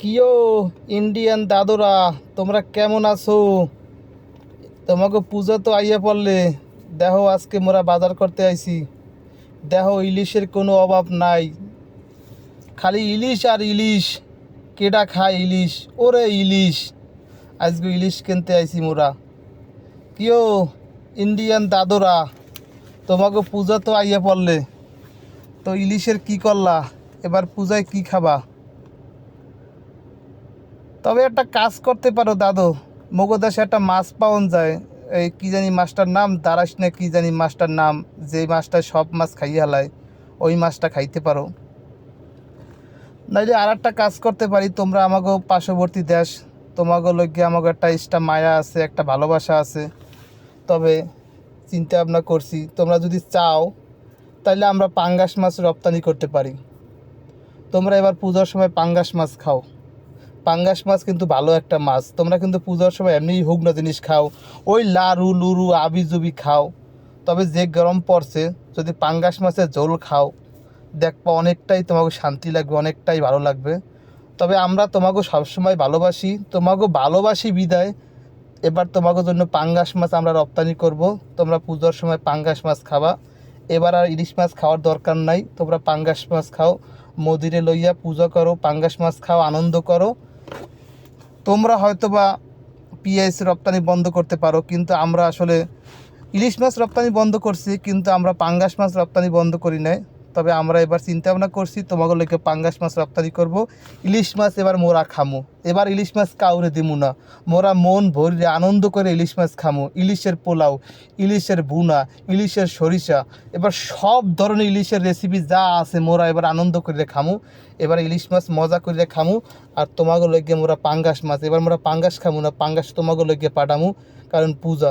কিও ইন্ডিয়ান দাদুরা, তোমরা কেমন আছো? তোমাকে পূজা তো আইয়া পড়লে। দেখো, আজকে মোরা বাজার করতে আইছি। দেখো, ইলিশের কোনো অভাব নাই। খালি ইলিশ আর ইলিশ। কেডা খায় ইলিশ? ওরে ইলিশ। আজকে ইলিশ কিনতে আইছি মোরা। কিও ইন্ডিয়ান দাদুরা, তোমাকে পূজা তো আইয়া পড়লে। তো ইলিশের কি করলা? এবার পূজায় কি খাবা? তবে একটা কাজ করতে পারো, দাদু। মগদেশে একটা মাছ পাওয়া যায়। এই কি জানি মাছটার নাম, দারাস না কি জানি মাছটার নাম। যে মাছটা সব মাছ খাইয়ে হালায়, ওই মাছটা খাইতে পারো। নাইলে আর একটা কাজ করতে পারি, তোমরা আমাকেও পার্শ্ববর্তী দেশ তোমাকে লগে আমাকে একটা ইষ্টা মায়া আছে, একটা ভালোবাসা আছে। তবে চিন্তা ভাবনা করছি, তোমরা যদি চাও তাহলে আমরা পাঙ্গাস মাছ রপ্তানি করতে পারি। তোমরা এবার পূজার সময় পাঙ্গাস মাছ খাও। পাঙ্গাস মাছ কিন্তু ভালো একটা মাছ। তোমরা কিন্তু পূজার সময় এমনি হুগনা জিনিস খাও, ওই লারু, লুরু আবি জুবি খাও। তবে যে গরম পড়ছে, যদি পাঙ্গাস মাছের ঝোল খাও, দেখবা অনেকটাই তোমাকে শান্তি লাগবে, অনেকটাই ভালো লাগবে। তবে আমরা তোমাকে সবসময় ভালোবাসি, তোমাকে ভালোবাসি বিদায়। এবার তোমাকে জন্য পাঙ্গাস মাছ আমরা রপ্তানি করব। তোমরা পূজার সময় পাঙ্গাস মাছ খাবা। এবার আর ইলিশ মাছ খাওয়ার দরকার নাই, তোমরা পাঙ্গাস মাছ খাও। মদিরে লইয়া পূজা করো, পাঙ্গাস মাছ খাও, আনন্দ করো। তোমরা হয়তো বা পিএস রপ্তানি বন্ধ করতে পারো, কিন্তু আমরা আসলে ইলিশ মাছ রপ্তানি বন্ধ করছি, কিন্তু আমরা পাঙ্গাস মাছ রপ্তানি বন্ধ করি নাই। তবে আমরা এবার চিন্তা ভাবনা করছি তোমাকে লোকে পাঙ্গাস মাছ রপ্তানি করব। ইলিশ মাছ এবার মোরা খামো। এবার ইলিশ মাছ কাউরে দিমু না। মোরা মন ভরে আনন্দ করে ইলিশ মাছ খামো। ইলিশের পোলাও, ইলিশের বুনা ইলিশের সরিষা, এবার সব ধরনের ইলিশের রেসিপি যা আছে মোরা এবার আনন্দ করে খামু। এবার ইলিশ মাছ মজা করে খামু। আর তোমাকে লগে মোরা পাঙ্গাস মাছ, এবার মোরা পাঙ্গাস খামু না, পাঙ্গাস তোমাকে লগে পাঠামু। কারণ পূজা।